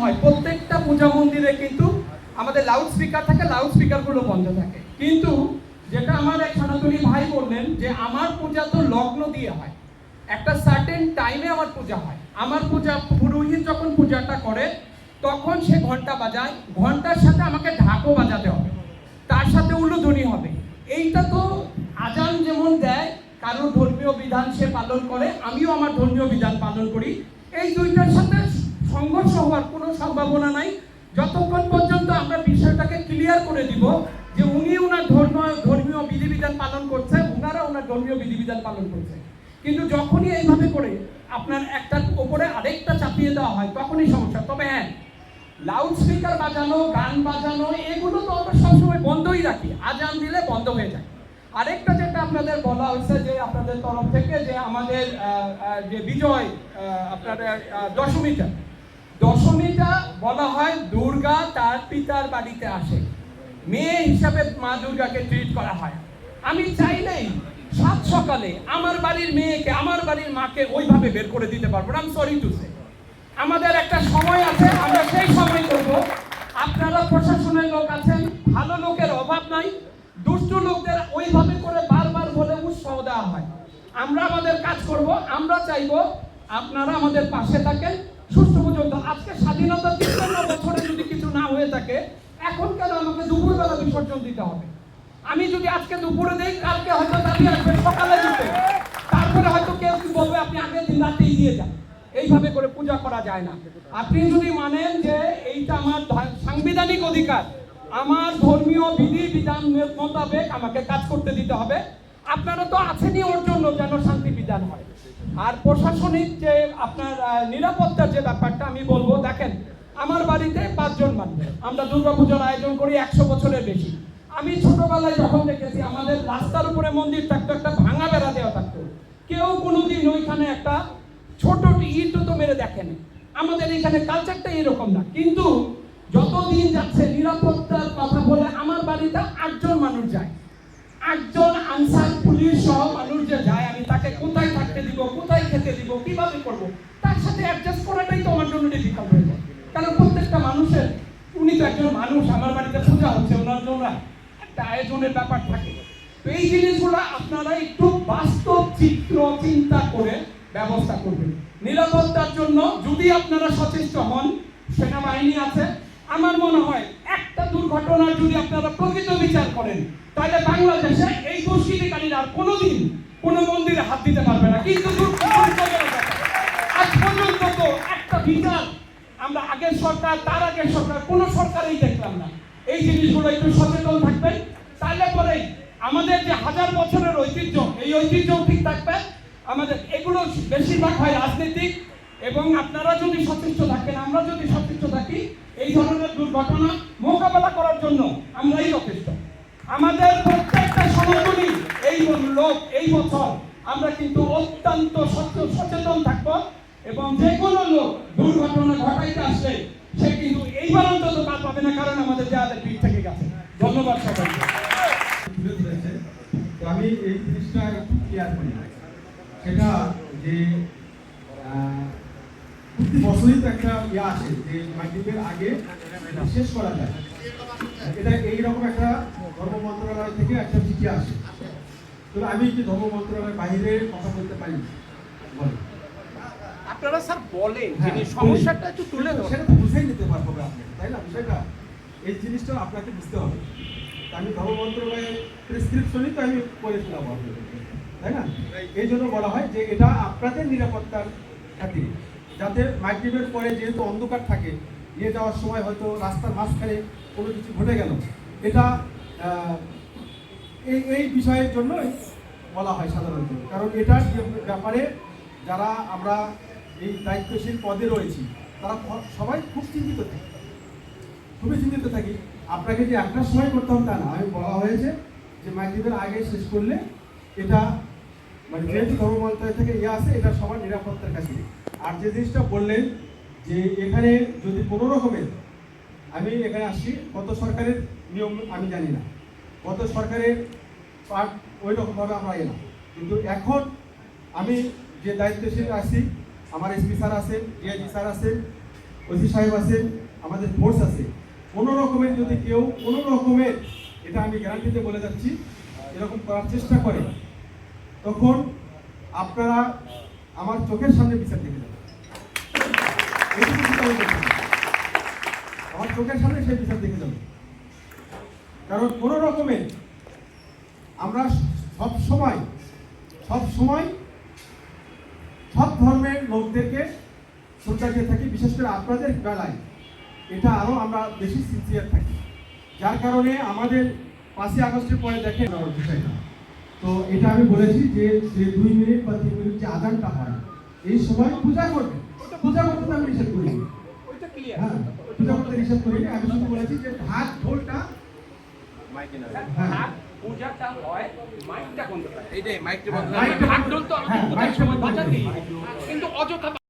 হয়। প্রত্যেকটা পূজা মন্দিরে কিন্তু আমাদের লাউড স্পিকার থাকে লাউড স্পিকারগুলো বন্ধ থাকে। কিন্তু যেটা আমার এক সনাতনী ভাই বললেন যে আমার পূজা তো লগ্ন দিয়ে হয়। একটা সার্টেন টাইমে আমার পূজা হয়। আমার পূজা পুরোহিত যখন পূজাটা করে, তখন সে ঘণ্টা বাজায়। ঘণ্টার সাথে আমাকে ঢাকও বাজাতে হবে। তার সাথে উলুধ্বনি হবে। এইটা তো আজান যেমন দেয়, কারোর ধর্মীয় বিধান সে পালন করে, আমিও আমার ধর্মীয় বিধান পালন করি। এই দুইটার সাথে সংঘর্ষ হওয়ার কোনো সম্ভাবনা নাই। যতক্ষণ পর্যন্ত আমরা বিষয়টাকে ক্লিয়ার করে দিব যে উনি ওনার ধর্ম ধর্মীয় বিধিবিধান পালন করছে ওনারা ওনার ধর্মীয় বিধিবিধান পালন করছে কিন্তু যখনই এইভাবে করে আপনার একটার উপরে আরেকটা চাপিয়ে দেওয়া হয়, তখনই সমস্যা। তবে হ্যাঁ লাউড স্পিকার বাজানো, গান বাজানো, এগুলো তো আমরা সবসময় বন্ধই রাখি। আজান দিলে বন্ধ হয়ে যায়। আরেকটা যেটা আপনাদের বলা হয়েছে যে আপনাদের তরফ থেকে যে আমাদের যে বিজয় আপনার দশমীটা দশমীটা বলা হয় দুর্গা তার পিতার বাড়িতে আসে। মেয়ে হিসাবে মা দুর্গাকে ট্রিট করা হয়। আমি চাইলেই সাত সকালে আমার বাড়ির মেয়েকে, আমার বাড়ির মাকে ওইভাবে বের করে দিতে পারব না। সরি টু সে আমাদের একটা সময় আছে, আমরা সেই সময় করব। আপনারা প্রশাসনের লোক আছেন, ভালো লোকের অভাব নাই। দুষ্টু লোকদের ওইভাবে করে বারবার বলে উৎসাহ দেওয়া হয়। আমরা আমাদের কাজ করব, আমরা চাইব আপনারা আমাদের পাশে থাকেন। স্বাধীনতা তিপ্পান্ন বছরে যদি কিছু না হয়ে থাকে, এখন কেন আমাকে দুপুরবেলা বিসর্জন দিতে হবে? আমি যদি আজকে দুপুরে দেই, কালকে হয়তো দাবি আসবে সকালে দিতে। তারপরে হয়তো কেউ কি বলবে, আপনি আগের দিন রাতেই দিয়ে যান। এইভাবে করে পূজা করা যায় না। আপনি যদি মানেন যে এইটা আমার সাংবিধানিক অধিকার, আমার ধর্মীয় বিধি, বিধান মোতাবেক আমাকে কাজ করতে দিতে হবে। আপনারা তো আছেনই ওর জন্য যেন শান্তি বিধান হয়। আর প্রশাসনিক যে আপনার নিরাপত্তার যে ব্যাপারটা আমি বলব, দেখেন, আমার বাড়িতে পাঁচজন মানুষ। আমরা দুর্গাপূজার আয়োজন করি একশো বছরের বেশি। আমি ছোটবেলায় যখন দেখেছি, আমাদের রাস্তার উপরে মন্দির থাকতো, একটা ভাঙা বেড়া দেওয়া থাকতো। কেউ কোনোদিন ওইখানে একটা ছোট ইট তো মেরে দেখেনি। আমাদের এখানে কালচারটা এরকম না। কিন্তু যতদিন যাচ্ছে, নিরাপত্তার কথা বলে আমার বাড়িতে আটজন মানুষ যায়। আটজন আনসার পুলিশ সহ মানুষ যে যায়, আমি তাকে কোথায় থাকতে দিব, কোথায় খেতে দিব, কীভাবে করব? তার সাথে অ্যাডজাস্ট করাটাই তো আমার জন্য ডিফিকাল্ট হয়ে যায়। কারণ প্রত্যেকটা মানুষের, উনি তো একজন মানুষ, আমার বাড়িতে পূজা হচ্ছে ওনার জন্য একটা আয়োজনের ব্যাপার থাকে। তো এই জিনিসগুলো আপনারা একটু বাস্তব চিত্র, চিন্তা করে ব্যবস্থা করবেন। নিরাপত্তার জন্য যদি আপনারা সচেষ্ট হন, সেনাবাহিনী আছে, আমার মনে হয় দুর্ঘটনার যদি আপনারা প্রকৃত বিচার করেন, তাহলে বাংলাদেশে এই দুষ্কৃতিকারীরা আর কোনোদিন কোনো মন্দিরে হাত দিতে পারবে না। কিন্তু। আজ পর্যন্ত তো একটা বিচার আমরা আগের সরকার, তার আগের সরকার, কোনো সরকারই দেখলাম না। এই জিনিসগুলো একটু সচেতন থাকবেন। তাহলে পরেই আমাদের যে হাজার বছরের ঐতিহ্য, এই ঐতিহ্য ঠিক থাকবে। আমাদের এগুলো বেশিরভাগ হয় রাজনীতিক এবং আপনারা যদি সচেষ্ট থাকেন, আমরা যদি সচেষ্ট থাকি, এই ধরনের দুর্ঘটনা মোকাবেলা করার জন্য আমরাই যথেষ্ট। আমাদের প্রত্যেকটা সনাতনী এই লোক, এই বছর আমরা কিন্তু অত্যন্ত সচে- সচেতন থাকব এবং যে কোনো লোক দুর্ঘটনা ঘটাইতে আসলে সে কিন্তু এইবার অন্তত কাজ পাবে না, কারণ আমাদের দেয়ালে পিঠ থেকে গেছে। ধন্যবাদ সবাইকে। আমি এই জিনিসটা একটু ক্লিয়ার করি। সেটা যে প্রতি বছরই তো একটা ইয়ে আসে যে মাধ্যমিকের আগে শেষ করা যায়। এটা এইরকম একটা ধর্ম মন্ত্রণালয় থেকে একটা চিঠি আসে। তো আমি কি ধর্ম মন্ত্রণালয়ের বাইরে কথা বলতে পারি বলেন। আপনারা স্যার বলেন হ্যাঁ, সমস্যাটা একটু তুলে সেটা- ধরুন। সেটা তো বুঝাই নিতে পারব না আপনি তাই না? বিষয়টা এই জিনিসটা আপনাকে বুঝতে হবে। তা আমি ধর্ম মন্ত্রণালয়ের প্রেসক্রিপশনই তো আমি করে শোনাবো তাই না? এই জন্য বলা হয় যে এটা আপনাদের নিরাপত্তার খাতিরে। যাতে মাইগ্রেটের পরে যেহেতু অন্ধকার থাকে, নিয়ে যাওয়ার সময় হয়তো রাস্তার মাঝখানে কোনো কিছু ঘটে গেল। এটা এই এই বিষয়ের জন্যই বলা হয় সাধারণত। কারণ এটার ব্যাপারে যারা আমরা এই দায়িত্বশীল পদে রয়েছি, তারা সবাই খুব চিন্তিত থাকে। খুবই চিন্তিত থাকি। আপনাকে যে একটা সময় করতে হবে তা না। আমি বলা হয়েছে যে মাইগ্রেটের আগে শেষ করলে এটা মানে যেহেতু ধর্ম মন্ত্রণালয় থেকে ইয়ে আছে, এটা সবার নিরাপত্তার কাছে। আর যে জিনিসটা বললেন যে এখানে যদি কোনো রকমের আমি এখানে আসছি গত সরকারের নিয়ম আমি জানি না। গত সরকারের পার্ট, ওই রকমভাবে আমরা এলাম। কিন্তু এখন আমি যে দায়িত্বশীল আছি, আমার এসপি স্যার আছেন, ডিআইজি স্যার আছেন, ওসি সাহেব আছেন, আমাদের ফোর্স আছে। কোনো রকমের যদি কেউ, কোনো রকমের, এটা আমি গ্যারান্টিতে বলে যাচ্ছি, এরকম করার চেষ্টা করে। তখন আপনারা আমার চোখের সামনে বিচার দেখে যাবেন। আমার চোখের সামনে সেই বিচার দেখে যাবে কারণ কোনো রকমের আমরা সব সময় সব সময় সব ধর্মের লোকদেরকে শ্রদ্ধা দিয়ে থাকি, বিশেষ করে আপনাদের বেলায়। এটা আরও আমরা বেশি সিনসিয়ার থাকি। যার কারণে আমাদের পাঁচই আগস্টের পরে দেখেন বিষয়টা তো এটা আমি বলেছি যে যে দুই মিনিট বা তিন মিনিট যে আদানটা হয় এই সময় পূজা করবে। পূজা করতে তো আমি নিষেধ করি হ্যাঁ পূজা করতে নিষেধ করিনি। আমি শুধু বলেছি যে হাত ঢোলটা হ্যাঁ। হাত পূজাটা হয় মাইকটা বন্ধ এই এইটাই মাইকটা হ্যাঁ, বন্ধ মাইকটা হাত ঢোল তো বাজাতেই কিন্তু অযথা